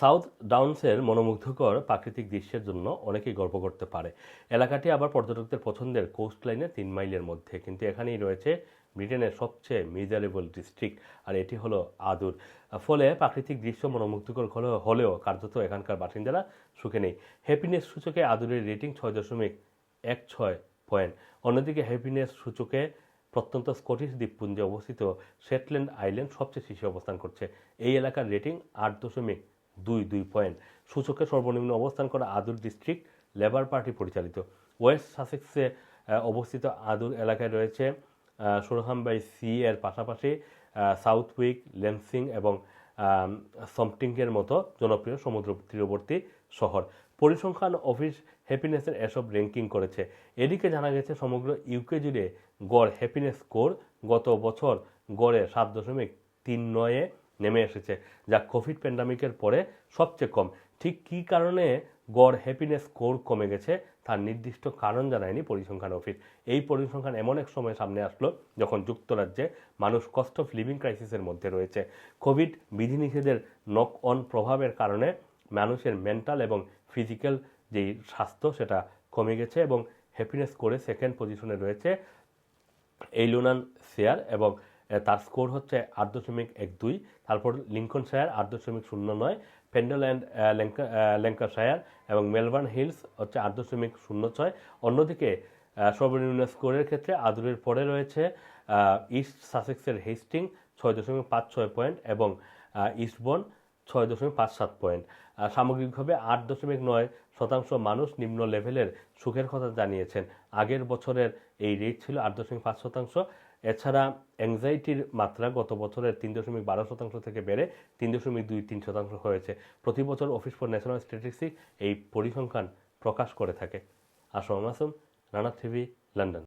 South ডাউনসের মনোমুগ্ধকর প্রাকৃতিক দৃশ্যের জন্য অনেকেই গর্ব করতে পারে। এলাকাটি আবার পর্যটকদের পছন্দের কোস্ট লাইনে তিন মাইলের মধ্যে, কিন্তু এখানেই রয়েছে ব্রিটেনের সবচেয়ে মিজারেবল ডিস্ট্রিক্ট আর এটি হলো আদুর। ফলে প্রাকৃতিক দৃশ্য মনোমুগ্ধকর হলেও হলেও কার্যত এখানকার বাসিন্দারা সুখে নেই। হ্যাপিনেস সূচকে আদুরের রেটিং ছয় দশমিক এক ছয় পয়েন্ট অন্যদিকে হ্যাপিনেস সূচকে প্রত্যন্ত স্কটিশ দ্বীপপুঞ্জে অবস্থিত শেটল্যান্ড আইল্যান্ড সবচেয়ে শীর্ষে অবস্থান করছে। এই এলাকার রেটিং আট দশমিক দুই দুই পয়েন্ট। সূচকে সর্বনিম্ন অবস্থান করা আদুর ডিস্ট্রিক্ট, লেবার পার্টি পরিচালিত। ওয়েস্ট সাসেক্সে অবস্থিত আদুর এলাকায় রয়েছে সুরহাম বাই সি এর পাশাপাশি সাউথ উইক লেন্সিং এবং সমটিংয়ের মতো জনপ্রিয় সমুদ্র তীরবর্তী শহর। পরিসংখ্যান অফিস হ্যাপিনেসের এসব র্যাঙ্কিং করেছে। এদিকে জানা গেছে, সমগ্র ইউকে জুড়ে গড় হ্যাপিনেস স্কোর গত বছর গড়ে সাত দশমিক তিন নয়ে নেমে এসেছে। যা কোভিড প্যান্ডামিকের পরে সবচেয়ে কম। ঠিক কী কারণে গড় হ্যাপিনেস স্কোর কমে গেছে তার নির্দিষ্ট কারণ জানায়নি পরিসংখ্যান অফিস। এই পরিসংখ্যান এমন এক সময় সামনে আসলো যখন যুক্তরাজ্যে মানুষ কস্ট অফ লিভিং ক্রাইসিসের মধ্যে রয়েছে। কোভিড বিধিনিষেধের নক অন প্রভাবের কারণে মানুষের মেন্টাল এবং ফিজিক্যাল যেই স্বাস্থ্য সেটা কমে গেছে এবং হ্যাপিনেস করে সেকেন্ড পজিশনে রয়েছে এই লুনান শেয়ার এবং তার স্কোর হচ্ছে আট দশমিক এক দুই, তারপর লিঙ্কন শায়ার আট দশমিক শূন্য নয় পেন্ডেল অ্যান্ড ল্যাঙ্কাশায়ার এবং মেলবার্ন হিলস হচ্ছে আট দশমিক শূন্য ছয়। অন্যদিকে সর্বনিম্ন স্কোরের ক্ষেত্রে আদুরের পরে রয়েছে ইস্ট সাসেক্সের হেস্টিং ছয় দশমিক পাঁচ ছয় পয়েন্ট এবং ইস্টবর্ন ছয় দশমিক পাঁচ সাত পয়েন্ট। সামগ্রিকভাবে আট দশমিক নয় শতাংশ মানুষ নিম্ন লেভেলের সুখের কথা জানিয়েছেন। আগের বছরের এই রেট ছিল আট দশমিক পাঁচ শতাংশ এছাড়া অ্যাংজাইটির মাত্রা গত বছরের তিন দশমিক বারো শতাংশ থেকে বেড়ে তিন দশমিক দুই তিন শতাংশ হয়েছে। প্রতি বছর অফিস ফর ন্যাশনাল স্ট্যাটিস্টিক্স এই পরিসংখ্যান প্রকাশ করে থাকে। Assam Masum Rana TV, London.